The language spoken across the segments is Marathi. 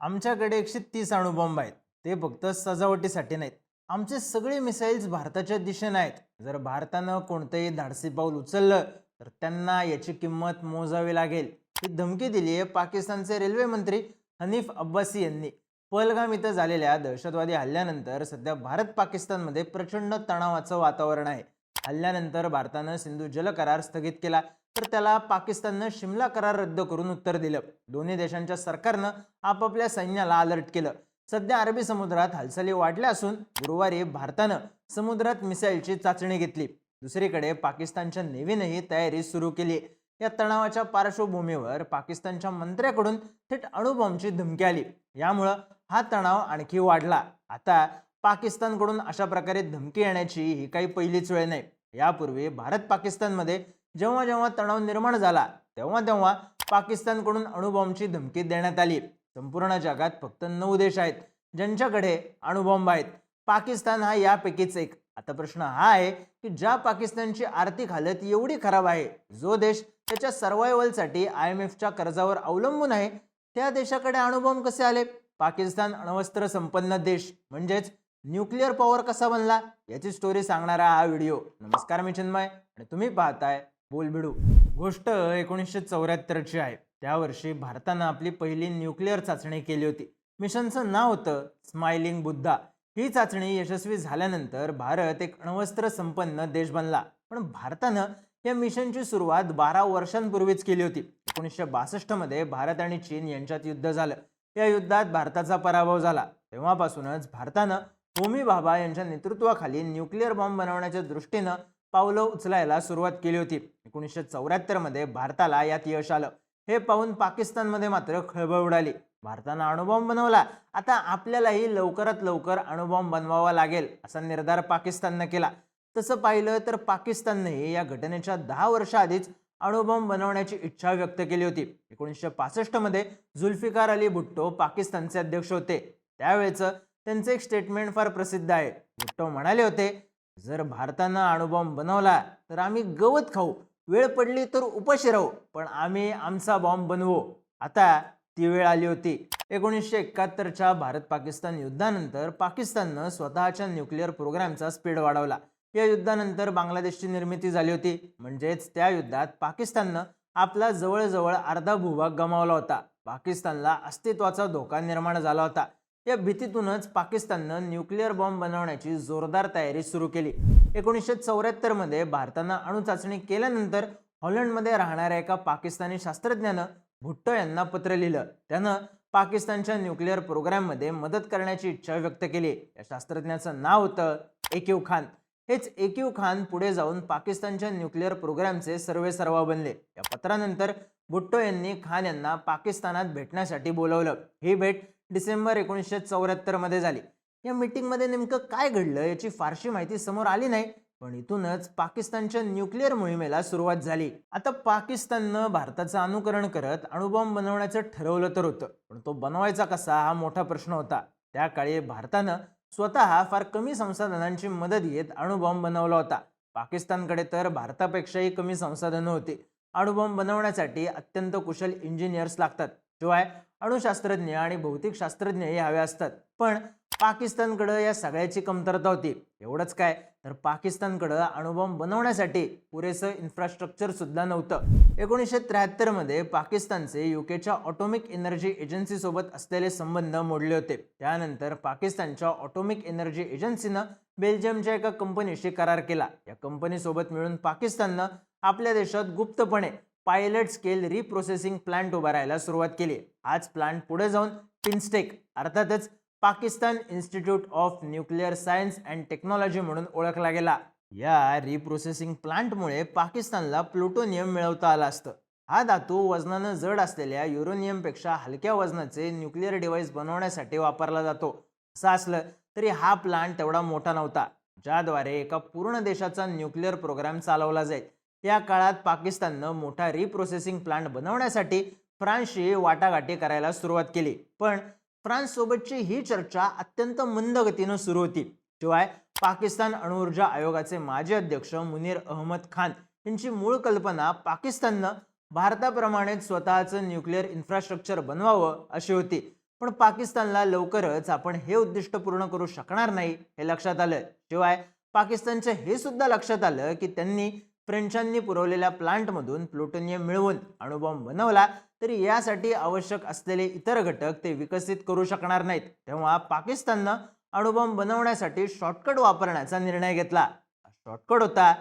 आमच्याकडे एकशे तीस अणुबॉम्ब आहेत. ते फक्त सजावटीसाठी नाहीत. आमचे सगळे मिसाईल्स भारताच्या दिशेने आहेत. जर भारतानं कोणतंही धाडसी पाऊल उचललं तर त्यांना याची किंमत मोजावी लागेल. ही धमकी दिली आहे पाकिस्तानचे रेल्वे मंत्री हनीफ अब्बासी यांनी. पहलगाम इथं झालेल्या दहशतवादी हल्ल्यानंतर सध्या भारत पाकिस्तानमध्ये प्रचंड तणावाचं वातावरण आहे. हल्ल्यानंतर भारतानं सिंधू जल करार स्थगित केला. तर त्याला पाकिस्ताननं शिमला करार रद्द करून उत्तर दिलं. दोन्ही देशांच्या सरकारनं आपापल्या सैन्याला अलर्ट केलं. सध्या अरबी समुद्रात हालचाली वाढल्या असून गुरुवारी भारतानं समुद्रात मिसाईलची चाचणी घेतली. दुसरीकडे पाकिस्तानच्या नेव्हीनंही तयारी सुरू केली. या तणावाच्या पार्श्वभूमीवर पाकिस्तानच्या मंत्र्याकडून थेट अणुबॉम्बची धमकी आली. यामुळं हा तणाव आणखी वाढला. आता पाकिस्तानकडून अशा प्रकारे धमकी येण्याची ही काही पहिलीच वेळ नाही. यापूर्वी भारत पाकिस्तानमध्ये जेव्हा जेव्हा तणाव निर्माण झाला तेव्हा तेव्हा पाकिस्तानकडून अणुबॉम्बची धमकी देण्यात आली. संपूर्ण जगात फक्त नऊ देश आहेत ज्यांच्याकडे अणुबॉम्ब आहेत. पाकिस्तान हा यापैकीच एक. आता प्रश्न हा आहे की ज्या पाकिस्तानची आर्थिक हालत एवढी खराब आहे जो देश त्याच्या सर्वायवलसाठी आय एम एफच्या कर्जावर अवलंबून आहे त्या देशाकडे अणुबॉम्ब कसे आले? पाकिस्तान अण्वस्त्र संपन्न देश म्हणजेच न्यूक्लिअर पॉवर कसा बनला? याची स्टोरी सांगणारा हा व्हिडिओ. नमस्कार मी चिन्मय आणि तुम्ही पाहताय बोलबिडू. गोष्ट एकोणीसशे चौऱ्याहत्तरची आहे. त्या वर्षी भारतानं आपली पहिली न्यूक्लिअर चाचणी केली होती. मिशनचं नाव होतं स्माइलिंग बुद्धा. ही चाचणी यशस्वी झाल्यानंतर भारत एक अण्वस्त्र संपन्न देश बनला. पण भारतानं या मिशनची सुरुवात बारा वर्षांपूर्वीच केली होती. एकोणीसशे बासष्टमध्ये भारत आणि चीन यांच्यात युद्ध झालं. या युद्धात भारताचा पराभव झाला. तेव्हापासूनच भारतानं होमी भाभा यांच्या नेतृत्वाखाली न्यूक्लिअर बॉम्ब बनवण्याच्या दृष्टीनं पावलं उचलायला सुरुवात केली होती. एकोणीसशे चौऱ्याहत्तरमध्ये भारताला यात यश आलं. हे पाहून पाकिस्तानमध्ये मात्र खळबळ उडाली. भारतानं अणुबॉम्ब बनवला. आता आपल्यालाही लवकरात लवकर अणुबॉम्ब बनवावा लागेल असा निर्धार पाकिस्ताननं केला. तसं पाहिलं तर पाकिस्ताननेही या घटनेच्या दहा वर्षाआधीच अणुबॉम्ब बनवण्याची इच्छा व्यक्त केली होती. एकोणीसशे पासष्टमध्ये जुल्फिकार अली भुट्टो पाकिस्तानचे अध्यक्ष होते. त्यावेळेचं त्यांचं एक स्टेटमेंट फार प्रसिद्ध आहे. भुट्टो म्हणाले होते जर भारतानं अणुबॉम्ब बनवला तर आम्ही गवत खाऊ. वेळ पडली तर उपाशी राहू पण आम्ही आमचा बॉम्ब बनवू. आता ती वेळ आली होती. एकोणीसशे एकाहत्तरच्या भारत पाकिस्तान युद्धानंतर पाकिस्ताननं स्वतःच्या न्यूक्लिअर प्रोग्रामचा स्पीड वाढवला. या युद्धानंतर बांगलादेशची निर्मिती झाली होती. म्हणजेच त्या युद्धात पाकिस्ताननं आपला जवळजवळ अर्धा भूभाग गमावला होता. पाकिस्तानला अस्तित्वाचा धोका निर्माण झाला होता. या भीतीतूनच पाकिस्ताननं न्यूक्लिअर बॉम्ब बनवण्याची जोरदार तयारी सुरू केली. एकोणीसशे चौऱ्याहत्तरमध्ये भारतानं अणुचाचणी केल्यानंतर हॉलंडमध्ये राहणाऱ्या एका पाकिस्तानी शास्त्रज्ञानं भुट्टो यांना पत्र लिहिलं. त्यानं पाकिस्तानच्या न्यूक्लिअर प्रोग्राममध्ये मदत करण्याची इच्छा व्यक्त केली. या शास्त्रज्ञाचं नाव होतं एकीव खान. हेच एकीव खान पुढे जाऊन पाकिस्तानच्या न्यूक्लिअर प्रोग्रामचे सर्वे सर्वा बनले. या पत्रानंतर भुट्टो यांनी खान यांना पाकिस्तानात भेटण्यासाठी बोलवलं. ही भेट डिसेंबर एकोणीसशे चौऱ्याहत्तरमध्ये झाली. या मीटिंगमध्ये नेमकं काय घडलं याची फारशी माहिती समोर आली नाही पण इथूनच पाकिस्तानच्या न्यूक्लिअर मोहिमेला सुरुवात झाली. आता पाकिस्ताननं भारताचं अनुकरण करत अणुबॉम्ब बनवण्याचं ठरवलं तर होतं पण तो बनवायचा कसा हा मोठा प्रश्न होता. त्या काळी भारतानं स्वतः फार कमी संसाधनांची मदत घेत अणुबॉम्ब बनवला होता. पाकिस्तानकडे तर भारतापेक्षाही कमी संसाधनं होती. अणुबॉम्ब बनवण्यासाठी अत्यंत कुशल इंजिनियर्स लागतात. शिवाय अणुशास्त्रज्ञ आणि भौतिक शास्त्रज्ञही हवे असतात. पण पाकिस्तानकडं या सगळ्याची कमतरता होती. एवढंच काय? तर पाकिस्तानकडं अणुबॉम्ब बनवण्यासाठी पुरेसं इन्फ्रास्ट्रक्चर सुद्धा नव्हतं. एकोणीसशे त्र्याहत्तरमध्ये पाकिस्तानचे युकेच्या ऑटोमिक एनर्जी एजन्सीसोबत असलेले संबंध मोडले होते. त्यानंतर पाकिस्तानच्या ऑटोमिक एनर्जी एजन्सीनं बेल्जियमच्या एका कंपनीशी करार केला. या कंपनीसोबत मिळून पाकिस्ताननं आपल्या देशात गुप्तपणे पायलट स्केल रिप्रोसेसिंग प्लांट उभारायला सुरुवात केली. आज प्लांट पुढे जाऊन पिन्स्टेक अर्थातच Pakistan Institute of Nuclear Science and Technology म्हणून ओळखला गेला. या रिप्रोसेसिंग प्लांटमुळे पाकिस्तानला प्लुटोनियम मिळवता आलं असतं. हा धातू वजनानं जड असलेल्या युरोनियमपेक्षा हलक्या वजनाचे न्यूक्लिअर डिव्हाइस बनवण्यासाठी वापरला जातो. असं असलं तरी हा प्लांट तेवढा मोठा नव्हता ज्याद्वारे एका पूर्ण देशाचा न्यूक्लिअर प्रोग्राम चालवला जाईल. या काळात पाकिस्ताननं मोठा रिप्रोसेसिंग प्लांट बनवण्यासाठी फ्रान्सशी वाटाघाटी करायला सुरुवात केली. पण फ्रान्स सोबतची ही चर्चा अत्यंत मंद गतीनं सुरू होती. शिवाय पाकिस्तान अणुऊर्जा आयोगाचे माजी अध्यक्ष मुनीर अहमद खान यांची मूळ कल्पना पाकिस्ताननं भारताप्रमाणेच स्वतःचं न्यूक्लिअर इन्फ्रास्ट्रक्चर बनवावं अशी होती. पण पाकिस्तानला लवकरच आपण हे उद्दिष्ट पूर्ण करू शकणार नाही हे लक्षात आलं शिवाय पाकिस्तानच्या हे सुद्धा लक्षात आलं की त्यांनी फ्रेंचांनी पुरवलेल्या प्लांटमधून प्लुटोनियम मिळवून अणुबॉम्ब बनवला तरी यासाठी आवश्यक असलेले इतर घटक ते विकसित करू शकणार नाहीत. तेव्हा पाकिस्ताननं अणुबॉम्ब बनवण्यासाठी शॉर्टकट वापरण्याचा निर्णय घेतला. शॉर्टकट होता.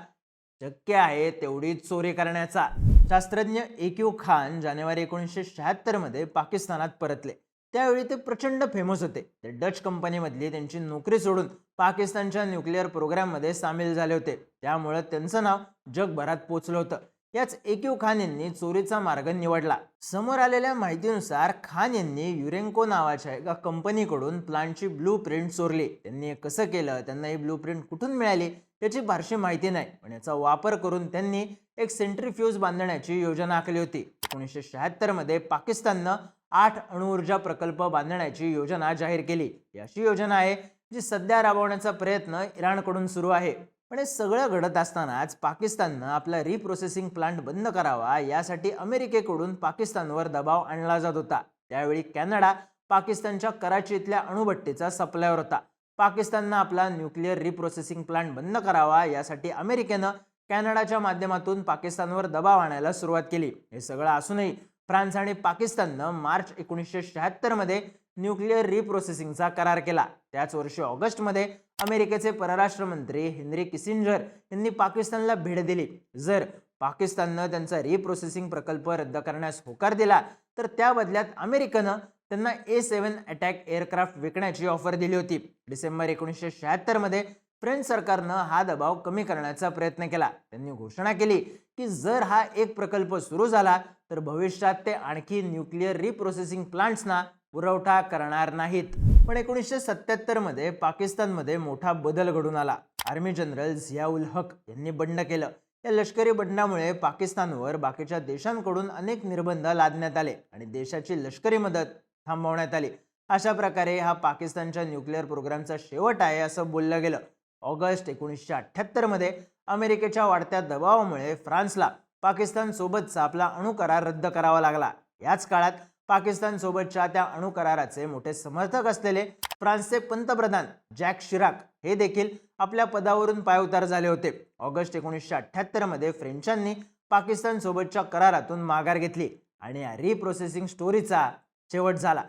शक्य आहे तेवढी चोरी करण्याचा. शास्त्रज्ञ एकयू खान जानेवारी एकोणीसशे शहात्तरमध्ये पाकिस्तानात परतले. त्यावेळी ते प्रचंड फेमस होते. ते डच कंपनीमधली त्यांची नोकरी सोडून पाकिस्तानच्या न्यूक्लिअर प्रोग्राममध्ये सामील झाले होते. त्यामुळं त्यांचं नाव जगभरात पोचलं होतं. याच एकयू खान यांनी चोरीचा मार्ग निवडला. समोर आलेल्या माहितीनुसार खान यांनी युरेंको नावाच्या एका कंपनीकडून प्लांटची ब्लू प्रिंट चोरली. त्यांनी हे कसं केलं? त्यांना ही ब्लू प्रिंट कुठून मिळाली? याची फारशी माहिती नाही. पण याचा वापर करून त्यांनी एक सेंट्रीफ्यूज बांधण्याची योजना आखली होती. एकोणीसशे शहात्तरमध्ये पाकिस्ताननं आठ अणुऊर्जा प्रकल्प बांधण्याची योजना जाहीर केली. ही अशी योजना आहे जी सध्या राबवण्याचा प्रयत्न इराणकडून सुरू आहे. पण हे सगळं घडत असतानाच पाकिस्ताननं आपला रिप्रोसेसिंग प्लांट बंद करावा यासाठी अमेरिकेकडून पाकिस्तानवर दबाव आणला जात होता. त्यावेळी कॅनडा पाकिस्तानच्या कराची इथल्या अणुभट्टीचा सप्लायर होता. पाकिस्ताननं आपला न्यूक्लिअर रिप्रोसेसिंग प्लांट बंद करावा यासाठी अमेरिकेनं कॅनडाच्या माध्यमातून पाकिस्तानवर दबाव आणायला सुरुवात केली. हे सगळं असूनही फ्रान्स आणि पाकिस्ताननं मार्च एकोणीसशे शहात्तरमध्ये न्यूक्लिअर रिप्रोसेसिंगचा करार केला. त्याच वर्षी ऑगस्टमध्ये अमेरिकेचे परराष्ट्र मंत्री हेनरी किसिंजर यांनी पाकिस्तानला भेट दिली. जर पाकिस्ताननं त्यांचा रिप्रोसेसिंग प्रकल्प रद्द करण्यास होकार दिला तर त्या बदल्यात अमेरिकेनं त्यांना ए सेव्हन अटॅक एअरक्राफ्ट विकण्याची ऑफर दिली होती. डिसेंबर एकोणीसशे शहात्तरमध्ये फ्रेंच सरकारनं हा दबाव कमी करण्याचा प्रयत्न केला. त्यांनी घोषणा केली की जर हा एक प्रकल्प सुरू झाला तर भविष्यात ते आणखी न्यूक्लिअर रिप्रोसेसिंग प्लांट्सना पुरवठा करणार नाहीत. पण एकोणीसशे सत्याहत्तरमध्ये पाकिस्तानमध्ये मोठा बदल घडून आला. आर्मी जनरल झियाउल हक यांनी बंड केलं. या लष्करी बंडामुळे पाकिस्तानवर बाकीच्या देशांकडून अनेक निर्बंध लादण्यात आले आणि देशाची लष्करी मदत थांबवण्यात आली. अशा प्रकारे हा पाकिस्तानच्या न्यूक्लिअर प्रोग्रामचा शेवट आहे असं बोललं गेलं. ऑगस्ट एकोणीसशे अठ्ठ्याहत्तरमध्ये अमेरिकेच्या वाढत्या दबावामुळे फ्रान्सला पाकिस्तानसोबतचा आपला अणुकरार रद्द करावा लागला. याच काळात पाकिस्तानसोबतच्या त्या अणुकराराचे मोठे समर्थक असलेले फ्रान्सचे पंतप्रधान जॅक शिराक हे देखील आपल्या पदावरून पायउतार झाले होते. ऑगस्ट एकोणीसशे अठ्ठ्याहत्तरमध्ये फ्रेंचांनी पाकिस्तानसोबतच्या करारातून माघार घेतली आणि या रिप्रोसेसिंग स्टोरीचा शेवट झाला.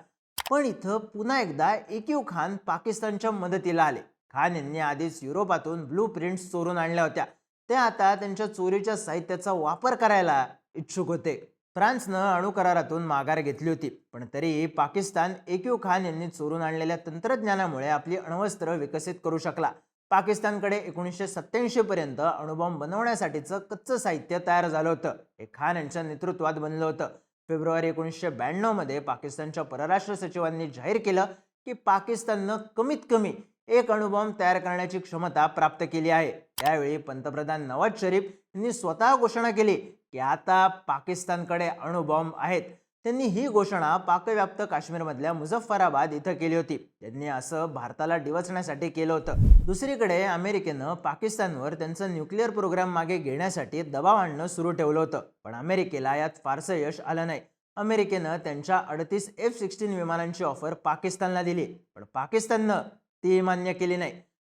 पण इथं पुन्हा एकदा एकीव खान पाकिस्तानच्या मदतीला आले. खान यांनी आधीच युरोपातून ब्लू प्रिंट्स चोरून आणल्या होत्या. ते आता त्यांच्या चोरीच्या साहित्याचा वापर करायला इच्छुक होते. फ्रान्सनं अणुकरारातून माघार घेतली होती. पण तरी पाकिस्तान एकीव खान यांनी चोरून आणलेल्या तंत्रज्ञानामुळे आपली अण्वस्त्र विकसित करू शकला. पाकिस्तानकडे एकोणीसशे सत्याऐंशी पर्यंत अणुबॉम्ब बनवण्यासाठीचं कच्चं साहित्य तयार झालं होतं. हे खान यांच्या नेतृत्वात बनलं होतं. फेब्रुवारी एकोणीसशे ब्याण्णवमध्ये पाकिस्तानच्या परराष्ट्र सचिवांनी जाहीर केलं की पाकिस्ताननं कमीत कमी एक अणुबॉम्ब तयार करण्याची क्षमता प्राप्त केली आहे. त्यावेळी पंतप्रधान नवाज शरीफ यांनी स्वतः घोषणा केली की आता पाकिस्तानकडे अणुबॉम्ब आहेत. त्यांनी ही घोषणा पाकव्याप्त काश्मीरमधल्या मुझफ्फराबाद इथं केली होती. त्यांनी असं भारताला डिवचण्यासाठी केलं होतं. दुसरीकडे अमेरिकेनं पाकिस्तानवर त्यांचं न्यूक्लिअर प्रोग्राम मागे घेण्यासाठी दबाव आणणं सुरू ठेवलं होतं. पण अमेरिकेला यात फारसं यश आलं नाही. अमेरिकेनं त्यांच्या अडतीस एफ सिक्स्टीन विमानांची ऑफर पाकिस्तानला दिली. पण पाकिस्ताननं ती मान्य केली नाही.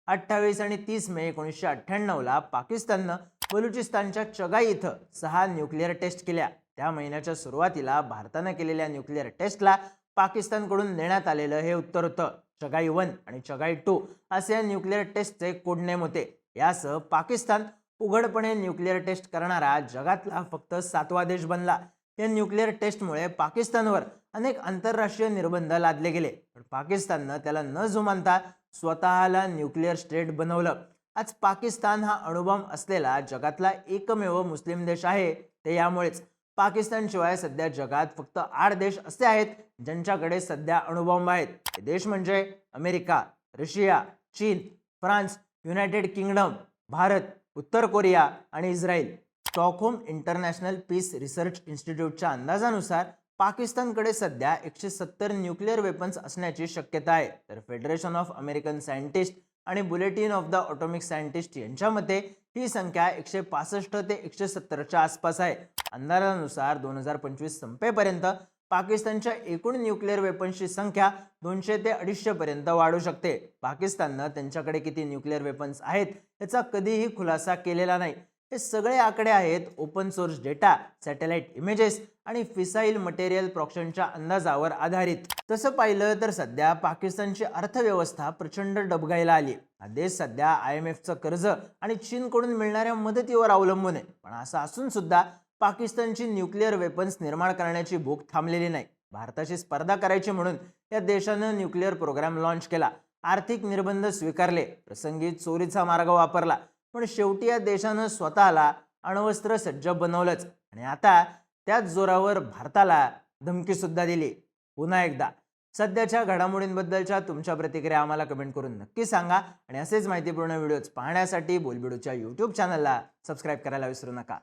अठ्ठावीस आणि तीस मे एकोणीसशे अठ्ठ्याण्णवला पाकिस्ताननं बलुचिस्तानच्या चगाई इथं सहा न्यूक्लिअर टेस्ट केल्या. त्या महिन्याच्या सुरुवातीला भारतानं केलेल्या न्यूक्लिअर टेस्टला पाकिस्तानकडून देण्यात आलेलं हे उत्तर होतं. चगाई वन आणि चगाई टू असे या न्यूक्लिअर टेस्टचे कोडनेम होते. यासह पाकिस्तान उघडपणे न्यूक्लिअर टेस्ट करणारा जगातला फक्त सातवा देश बनला. या न्यूक्लिअर टेस्टमुळे पाकिस्तानवर अनेक आंतरराष्ट्रीय निर्बंध लादले गेले. पण पाकिस्ताननं त्याला न जुमानता स्वतःला न्यूक्लिअर स्टेट बनवलं. आज पाकिस्तान हा अणुबॉम्ब असलेला जगातला एकमेव मुस्लिम देश आहे ते यामुळेच. पाकिस्तानशिवाय सध्या जगात फक्त आठ देश असे आहेत ज्यांच्याकडे सध्या अणुबॉम्ब आहेत. हे देश म्हणजे अमेरिका रशिया चीन फ्रान्स युनायटेड किंगडम भारत उत्तर कोरिया आणि Israel. Stockholm International Peace Research इन्स्टिट्यूटच्या अंदाजानुसार पाकिस्तानकडे सध्या एकशे सत्तर न्यूक्लिअर वेपन्स असण्याची शक्यता आहे. तर फेडरेशन ऑफ अमेरिकन सायंटिस्ट आणि Bulletin of the Atomic Scientist यांच्या मते ही संख्या एकशे पासष्ट ते एकशे सत्तरच्या आसपास आहे. अंदाजानुसार दोन हजार पंचवीस संपेपर्यंत पाकिस्तानच्या एकूण न्यूक्लिअर वेपन्सची संख्या दोनशे ते अडीचशे पर्यंत वाढू शकते. पाकिस्ताननं त्यांच्याकडे किती न्यूक्लिअर वेपन्स आहेत याचा कधीही खुलासा केलेला नाही. हे सगळे आकडे आहेत open source data satellite images आणि फिसाईल मटेरियल प्रॉक्शनच्या अंदाजावर आधारित. तसं पाहिलं तर सध्या पाकिस्तानची अर्थव्यवस्था प्रचंड डबघायला आली. हा देश सध्या आय एम एफचं कर्ज आणि चीनकडून मिळणाऱ्या मदतीवर अवलंबून आहे. पण असं असून सुद्धा पाकिस्तानची न्यूक्लिअर वेपन्स निर्माण करण्याची भूक थांबलेली नाही. भारताशी स्पर्धा करायची म्हणून या देशानं न्यूक्लिअर प्रोग्राम लॉन्च केला. आर्थिक निर्बंध स्वीकारले. प्रसंगी चोरीचा मार्ग वापरला. पण शेवटी या देशानं स्वतःला अण्वस्त्र सज्ज बनवलंच. आणि आता त्याच जोरावर भारताला धमकीसुद्धा दिली. पुन्हा एकदा सध्याच्या घडामोडींबद्दलच्या तुमच्या प्रतिक्रिया आम्हाला कमेंट करून नक्की सांगा. आणि असेच माहितीपूर्ण व्हिडिओज पाहण्यासाठी बोलबिडूच्या यूट्यूब चॅनलला सबस्क्राईब करायला विसरू नका.